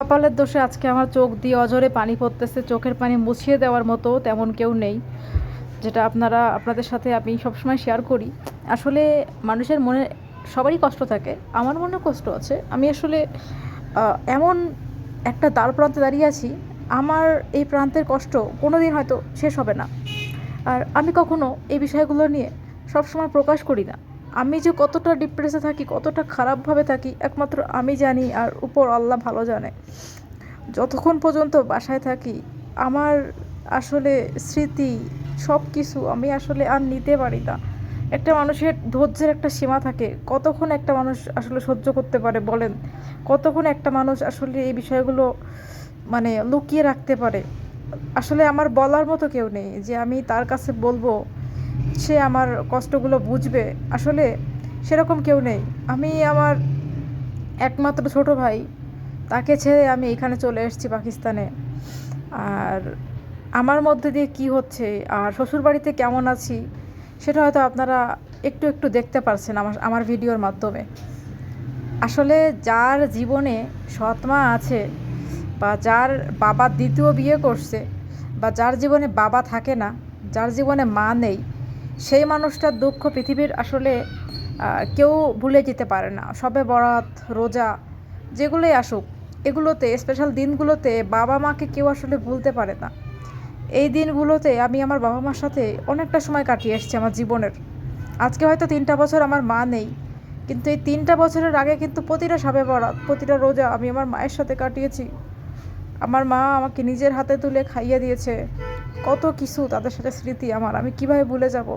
কপালের দোষে আজকে আমার চোখ দিয়ে অঝরে পানি পড়তেছে, চোখের পানি মুছিয়ে দেওয়ার মতো তেমন কেউ নেই, যেটা আপনারা, আপনাদের সাথে আমি সবসময় শেয়ার করি। আসলে মানুষের মনে সবারই কষ্ট থাকে, আমার মনে কষ্ট আছে। আমি আসলে এমন একটা দ্বার প্রান্তে দাঁড়িয়ে আছি, আমার এই প্রান্তের কষ্ট কোনো দিন হয়তো শেষ হবে না। আর আমি কখনো এই বিষয়গুলো নিয়ে সবসময় প্রকাশ করি না। আমি যে কতটা ডিপ্রেসে থাকি, কতটা খারাপভাবে থাকি, একমাত্র আমি জানি আর উপর আল্লাহ ভালো জানে। যতক্ষণ পর্যন্ত বাসায় থাকি, আমার আসলে স্মৃতি সব কিছু আমি আসলে আর নিতে পারি না। একটা মানুষের ধৈর্যের একটা সীমা থাকে, কতক্ষণ একটা মানুষ আসলে সহ্য করতে পারে বলেন? কতক্ষণ একটা মানুষ আসলে এই বিষয়গুলো মানে লুকিয়ে রাখতে পারে? আসলে আমার বলার মতো কেউ নেই যে আমি তার কাছে বলব সে আমার কষ্টগুলো বুঝবে। আসলে সেরকম কেউ নেই। আমি আমার একমাত্র ছোট ভাই, তাকে ছেড়ে আমি এখানে চলে এসেছি পাকিস্তানে। আর আমার মধ্যে দিয়ে কি হচ্ছে? আর শ্বশুরবাড়িতে কেমন আছি? সেটা হয়তো আপনারা একটু একটু দেখতে পারছেন আমার আমার ভিডিওর মাধ্যমে। আসলে যার জীবনে সৎ মা আছে, বা যার বাবা দ্বিতীয় বিয়ে করছে, বা যার জীবনে বাবা থাকে না, যার জীবনে মা নেই সেই মানুষটার দুঃখ পৃথিবীর আসলে কেউ ভুলে যেতে পারে না। সবে বরাত, রোজা, যেগুলোই আসুক, এগুলোতে স্পেশাল দিনগুলোতে বাবা মাকে কেউ আসলে ভুলতে পারে না। এই দিনগুলোতে আমি আমার বাবা মার সাথে অনেকটা সময় কাটিয়ে এসেছি আমার জীবনের। আজকে হয়তো তিনটা বছর আমার মা নেই, কিন্তু এই তিনটা বছরের আগে কিন্তু প্রতিটা সাবে বরাত, প্রতিটা রোজা আমি আমার মায়ের সাথে কাটিয়েছি। আমার মা আমাকে নিজের হাতে তুলে খাইয়ে দিয়েছে। কত কিছু তাদের সাথে স্মৃতি আমার, আমি কীভাবে ভুলে যাব?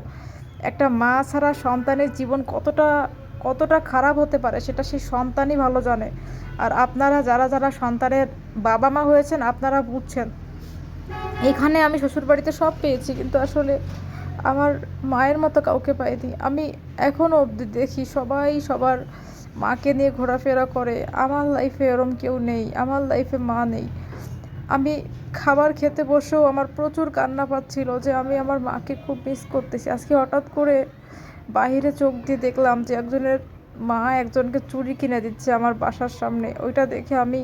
একটা মা ছাড়া সন্তানের জীবন কতটা কতটা খারাপ হতে পারে সেটা সেই সন্তানই ভালো জানে। আর আপনারা যারা যারা সন্তানের বাবা মা হয়েছেন, আপনারা বুঝছেন। এখানে আমি শ্বশুরবাড়িতে সব পেয়েছি, কিন্তু আসলে আমার মায়ের মতো কাউকে পাইনি। আমি এখনও অবধি দেখি সবাই সবার মাকে নিয়ে ঘোরাফেরা করে। আমার লাইফে এরম কেউ নেই, আমার লাইফে মা নেই। আমি খাবার খেতে বসেও আমার প্রচুর কান্না পাচ্ছিল যে আমি আমার মাকে খুব মিস করতেছি। আজকে হঠাৎ করে বাইরে চোখ দিয়ে দেখলাম যে একজনের মা একজনকে চুড়ি কিনে দিচ্ছে আমার বাসার সামনে। ওইটা দেখে আমি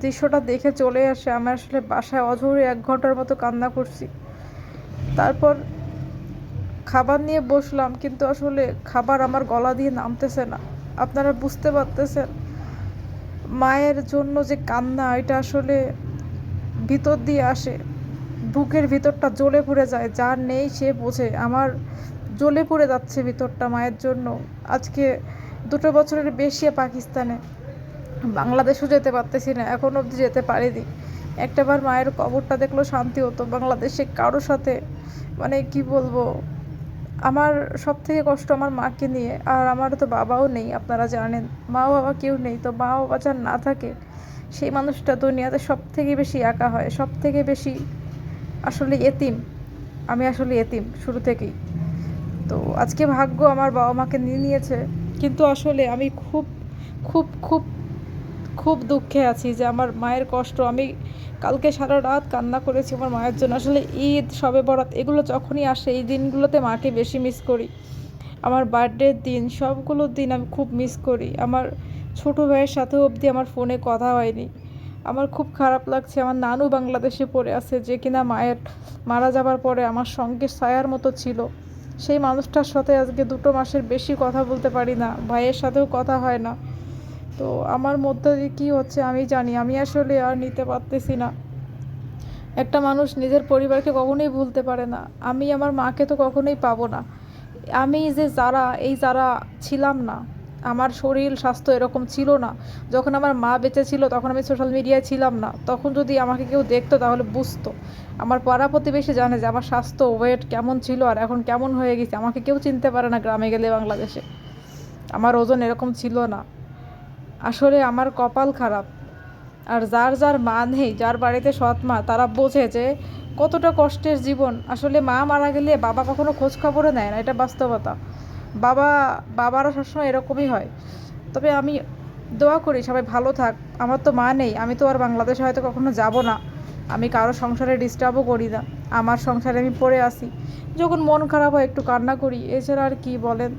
দৃশ্যটা দেখে চলে আসে আমি আসলে বাসায় অঝরে এক ঘণ্টার মতো কান্না করছি। তারপর খাবার নিয়ে বসলাম কিন্তু আসলে খাবার আমার গলা দিয়ে নামতেছে না। আপনারা বুঝতে পারতেছেন, মায়ের জন্য যে কান্না, এটা আসলে ভিতর দিয়ে আসে। বুকের ভিতরটা জ্বলে পড়ে যায়, যার নেই সে বোঝে। আমার জ্বলে পড়ে যাচ্ছে ভিতরটা মায়ের জন্য। আজকে দুটো বছরের বেশি পাকিস্তানে। বাংলাদেশও যেতে পারতেছি না, এখন অবধি যেতে পারিনি। একটাবার মায়ের কবরটা দেখলেও শান্তি হতো, বাংলাদেশে কারোর সাথে মানে কি বলব, আমার সব থেকে কষ্ট আমার মাকে নিয়ে, আর আমার তো বাবাও নেই, আপনারা জানেন। মা বাবা কেউ নেই, তো মা বাবা যার না থাকে সেই মানুষটা দুনিয়াতে সব থেকে বেশি একা হয় সব থেকে বেশি আসলে এতিম। আমি আসলে এতিম শুরু থেকেই। তো আজকে ভাগ্য আমার বাবা মাকে নিয়ে নিয়েছে। কিন্তু আসলে আমি খুব খুব খুব খুব দুঃখে আছি যে আমার মায়ের কষ্ট। আমি কালকে সারা রাত কান্না করেছি আমার মায়ের জন্য। আসলে ঈদ সবে বরাত, এগুলো যখনই আসে, এই দিনগুলোতে মাকে বেশি মিস করি। আমার বার্থডের দিন, সবগুলো দিন আমি খুব মিস করি। আমার ছোটো ভাইয়ের সাথেও অবধি আমার ফোনে কথা হয়নি। আমার খুব খারাপ লাগছে, আমার নানু বাংলাদেশে পড়ে আছে, যে কিনা মায়ের মারা যাবার পরে আমার সঙ্গে ছায়ার মতো ছিল। সেই মানুষটার সাথে আজকে দুটো মাসের বেশি কথা বলতে পারি না, ভাইয়ের সাথেও কথা হয় না। তো আমার মধ্যে কী হচ্ছে আমি জানি, আমি আসলে আর নিতে পারতেছি না। একটা মানুষ নিজের পরিবারকে কখনোই ভুলতে পারে না, আমি আমার মাকে তো কখনোই পাবো না। আমি যে যারা, এই যারা ছিলাম না আমার শরীর, স্বাস্থ্য এরকম ছিল না। যখন আমার মা বেঁচে ছিল, তখন আমি সোশ্যাল মিডিয়ায় ছিলাম না। তখন যদি আমাকে কেউ দেখতো, তাহলে বুঝতো। আমার পাড়া প্রতিবেশী জানে যে, আমার স্বাস্থ্য ওয়েট কেমন ছিল আর এখন কেমন হয়ে গেছে। আমাকে কেউ চিনতে পারে না গ্রামে গেলে বাংলাদেশে। আমার ওজন এরকম ছিল না। আসলে আমার কপাল খারাপ। আর যার যার মা নেই, যার বাড়িতে সৎ মা, তারা বোঝে যে, কতটা কষ্টের জীবন। আসলে মা মারা গেলে বাবা কখনো খোঁজ খবরও নেয় না, এটা বাস্তবতা। বাবা বাবারা সবসময় এরকমই হয়। তবে আমি দোয়া করি, সবাই ভালো থাক। আমার তো মা নেই, আমি তো আর বাংলাদেশে হয়তো কখনো যাব না। আমি কারও সংসারে ডিস্টার্বও করি না। আমার সংসারে আমি পড়ে আসি যখন মন খারাপ হয়, একটু কান্না করি। এছাড়া আর কি বলেন?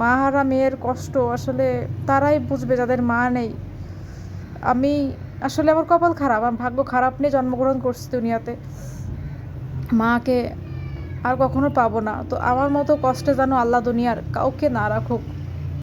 মা হারা মেয়ের কষ্ট, আসলে তারাই বুঝবে যাদের মা নেই। আমি আসলে আমার কপাল খারাপ, আমার ভাগ্য খারাপ নিয়ে জন্মগ্রহণ করছি দুনিয়াতে। মাকে আর কখনো পাবো না। তো আমার মতো কষ্টে যেন আল্লাহ দুনিয়ার কাউকে না রাখুক।